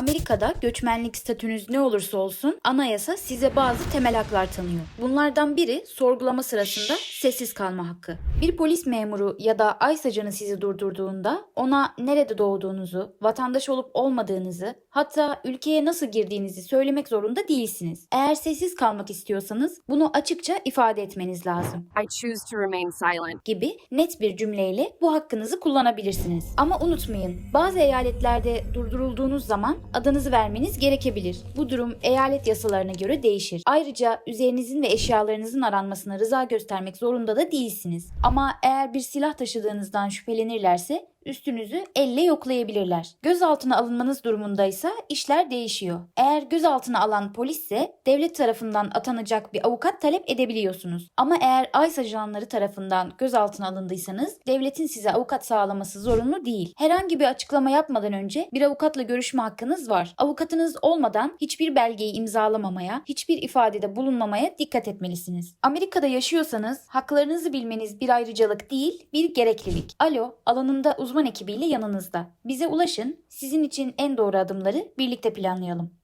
Amerika'da göçmenlik statünüz ne olursa olsun anayasa size bazı temel haklar tanıyor. Bunlardan biri sorgulama sırasında sessiz kalma hakkı. Bir polis memuru ya da ICE ajanı sizi durdurduğunda ona nerede doğduğunuzu, vatandaş olup olmadığınızı, hatta ülkeye nasıl girdiğinizi söylemek zorunda değilsiniz. Eğer sessiz kalmak istiyorsanız bunu açıkça ifade etmeniz lazım I choose to remain silent. gibi net bir cümleyle bu hakkınızı kullanabilirsiniz. Ama unutmayın, bazı eyaletlerde durdurulduğunuz zaman adınızı vermeniz gerekebilir. Bu durum eyalet yasalarına göre değişir. Ayrıca üzerinizin ve eşyalarınızın aranmasına rıza göstermek zorunda da değilsiniz. Ama eğer bir silah taşıdığınızdan şüphelenirlerse üstünüzü elle yoklayabilirler. Gözaltına alınmanız durumundaysa işler değişiyor. Eğer gözaltına alan polisse devlet tarafından atanacak bir avukat talep edebiliyorsunuz. Ama eğer ICE ajanları tarafından gözaltına alındıysanız devletin size avukat sağlaması zorunlu değil. Herhangi bir açıklama yapmadan önce bir avukatla görüşme hakkınız var. Avukatınız olmadan hiçbir belgeyi imzalamamaya, hiçbir ifadede bulunmamaya dikkat etmelisiniz. Amerika'da yaşıyorsanız haklarınızı bilmeniz bir ayrıcalık değil, bir gereklilik. Alo, alanında uzman ekibiyle yanınızda. Bize ulaşın, sizin için en doğru adımları birlikte planlayalım.